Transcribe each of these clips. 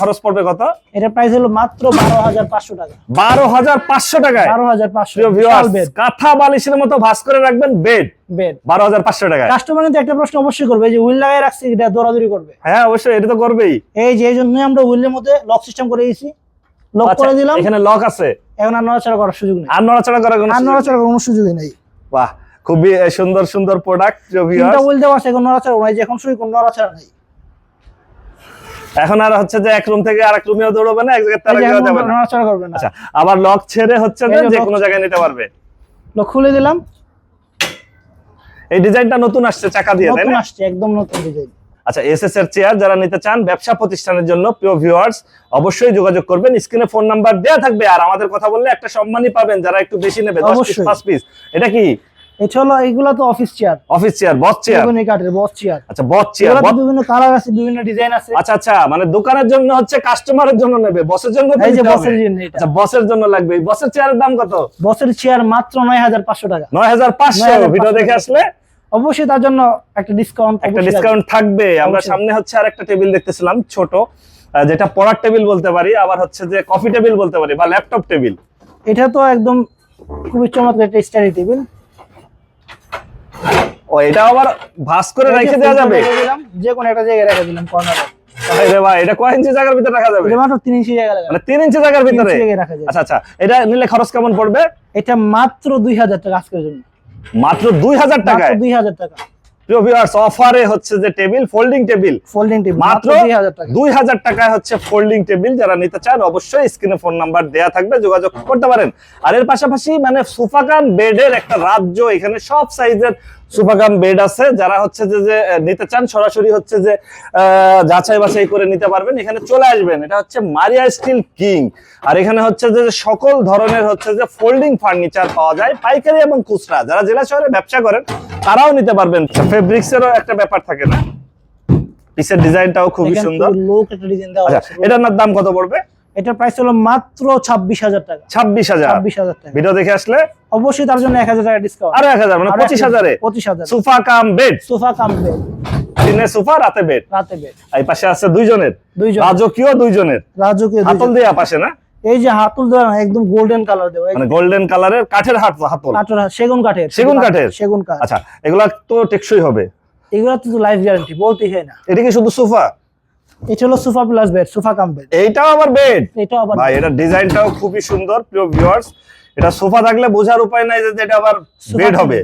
খরচ পড়বে কত? এটা প্রাইস হলো মাত্র বারো হাজার পাঁচশো টাকা। বারো হাজার পাঁচশো টাকায়। বারো হাজার পাঁচশো কাঁথা বালিশের মতো ভাস করে রাখবেন বেড বেড বারো হাজার পাঁচশো টাকায়। কাস্টমার কিন্তু একটা প্রশ্ন অবশ্যই করবে যে হুইল লাগাই রাখছি এটা দৌড়াদৌড়ি করবে? হ্যাঁ অবশ্যই এটা তো করবেই। এই যে এই জন্যই আমরা হুইলের মধ্যে লক সিস্টেম করে দিয়েছি। লক করে দিলাম। এখানে লক আছে। এখন আর নড়াচড়া করার সুযোগ নেই। আর নড়াচড়া করার কোনো আর সুযোগ নড়াচড়া করার কোনো সুযোগই নেই। বাহ খুবই সুন্দর সুন্দর প্রোডাক্ট দেওয়া আছে এখন নড়াচড়া নাই যে এখন শুধু কোনো নড়াচড়া নেই। এখন আর হচ্ছে যে এক রুম থেকে আরেক রুমেও দৌড়বে না এক জায়গায় যে জায়গায় যাবে না। নড়াচড়া করবে না। আচ্ছা আবার লক ছেড়ে হচ্ছে যে যে কোনো জায়গায় নিতে পারবে। লক খুলে দিলাম। এই ডিজাইনটা নতুন আসছে চাকা দিয়ে তাই নতুন না? আসছে একদম নতুন ডিজাইন। আচ্ছা এসএস এর চেয়ার যারা নিতে চান ব্যবসা প্রতিষ্ঠানের জন্য প্রিয় ভিউয়ার্স অবশ্যই যোগাযোগ করবেন। স্ক্রিনে ফোন নাম্বার দেওয়া থাকবে আর আমাদের কথা বললে একটা সম্মানই পাবেন যারা একটু বেশি নেবে 10 পিস অবশ্যই। 5 পিস এটা কি? হলো এগুলা তো office chair office chair boss chair কাঠের বস চেয়ার আচ্ছা বস চেয়ার বিভিন্ন কালার আছে বিভিন্ন ডিজাইন আছে। আচ্ছা আচ্ছা মানে দোকানের জন্য হচ্ছে কাস্টমারের জন্য নেবে বসের জন্য এই যে বসের জন্য আচ্ছা বসের জন্য লাগবে। এই বসের চেয়ারের দাম কত? বসের চেয়ার মাত্র নয় হাজার পাঁচশো টাকা। নয় হাজার পাঁচশো 9,500 ভিডিও দেখে আসলে? অবশ্যই তার জন্য একটা ডিসকাউন্ট একটা ডিসকাউন্ট থাকবে। আমরা সামনে হচ্ছে আর একটা টেবিল দেখতেছিলাম ছোট যেটা পড়ার টেবিল বলতে পারি আবার হচ্ছে যে কফি টেবিল বলতে পারি বা ল্যাপটপ টেবিল এটা তো একদম খুবই চমৎকার একটা স্টাডি টেবিল ও এটা আবার ভাস করে রেখে দেওয়া যাবে? যে কোনো একটা জায়গায় রেখে দিলাম কর্নারে আরে ভাই এটা কয় ইঞ্চি জায়গার ভিতরে রাখা যাবে? মাত্র তিন ইঞ্চি জায়গা লাগা মানে তিন ইঞ্চি জায়গার ভিতরে? ইঞ্চি জায়গায় রাখা যায় আচ্ছা আচ্ছা এটা নিলে খরচ কেমন পড়বে? এটা মাত্র দুই হাজার টাকা আজকের জন্য। মাত্র দুই হাজার মাত্র টাকায়? দুই হাজার টাকা। প্রিয় ভিউয়ার্স অফারে হচ্ছে যে table folding table folding table মাত্র টাকা টাকায়। হচ্ছে ফোল্ডিং টেবিল যারা নিতে চান অবশ্যই স্ক্রিনে ফোন নাম্বার দেয়া থাকবে যোগাযোগ করতে পারেন। আর এর পাশাপাশি মানে সোফাকাম বেডের একটা রাজ্য এখানে সব সাইজের সোফাকাম বেড আছে। যারা হচ্ছে যে যে নিতে চান সরাসরি হচ্ছে যে যাচাই বাছাই করে নিতে পারবেন। এখানে চলে আসবেন। এটা হচ্ছে মারিয়া স্টিল কিং। আর এখানে হচ্ছে যে সকল ধরনের হচ্ছে যে ফোল্ডিং ফার্নিচার পাওয়া যায় পাইকারি এবং খুচরা। যারা জেলা শহরে ব্যবসা করেন তারাও নিতে পারবেন। ফেব্রিক্সেরও একটা ব্যাপার থাকে না। পিসের ডিজাইনটাও খুবই সুন্দর। লোক আচ্ছা এটার না দাম কত পড়বে? এটার প্রাইস হলো মাত্র ছাব্বিশ হাজার টাকা। ছাব্বিশ হাজার। ছাব্বিশ হাজার টাকা। ভিডিও দেখে আসলে অবশ্যই তার জন্য এক হাজার টাকা ডিসকাউন্ট আরও এক হাজার মানে পঁচিশ হাজারে। পঁচিশ হাজার। Sofa cum bed sofa cum bed দিনে সোফা রাতে বেড রাতে বেড এই পাশে আছে দুইজনের। দুইজন। রাজকীয় দুইজনের। রাজকীয় হাতল দুইজন। দেওয়া পাশে না? এই যে হাতুল দেওয়া একদম গোল্ডেন কালার দেওয়া। মানে গোল্ডেন কালারের কাঠের হাত হাতল। কাঠের সেগুন কাঠের। সেগুন কাঠের? সেগুন কাঠ। আচ্ছা এগুলা তো টেকসই হবে। এগুলো তো লাইফ গ্যারান্টি বলতেই হয় না। এটা কি শুধু সোফা? এটা হলো sofa plus bed sofa cum bed এইটাও আবার বেড এটাও আবার ভাই এটা ডিজাইনটাও খুবই সুন্দর প্রিয় ভিউয়ার্স এটা সোফা থাকলে বোঝার উপায় নাই যে এটা আবার বেড হবে।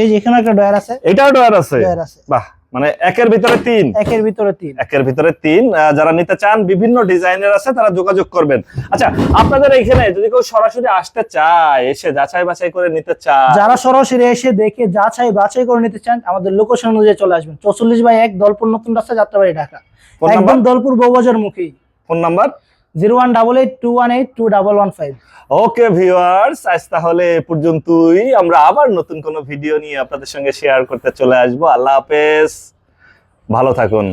এই যে এখানে একটা ডয়ার আছে। এটাও ডয়ার আছে? ডয়ার আছে। বাহ মানে একের ভিতরে তিন। একের ভিতরে তিন। একের ভিতরে তিন। যারা নিতে চান বিভিন্ন ডিজাইনের আছে তারা যোগাযোগ করবেন। আচ্ছা আপনাদের এখানে যদি কেউ সরাসরি আসতে চায় এসে যাচাই বাছাই করে নিতে চায়। যারা সরাসরি এসে দেখে যাচাই বাছাই করে নিতে চান আমাদের লোকেশন অনুযায়ী চলে আসবেন। চৌচল্লিশ বাই এক দলপুর নতুন রাস্তা যাত্রাবাড়ি ঢাকা। একদম দলপুর বউবাজার মুখী phone number? Zero one double eight two one eight two double one five okay viewers আজ তাহলে এ পর্যন্তই। আমরা আবার নতুন কোনো ভিডিও নিয়ে আপনাদের সঙ্গে শেয়ার করতে চলে আসব। আল্লাহ হাফেজ। ভালো থাকুন।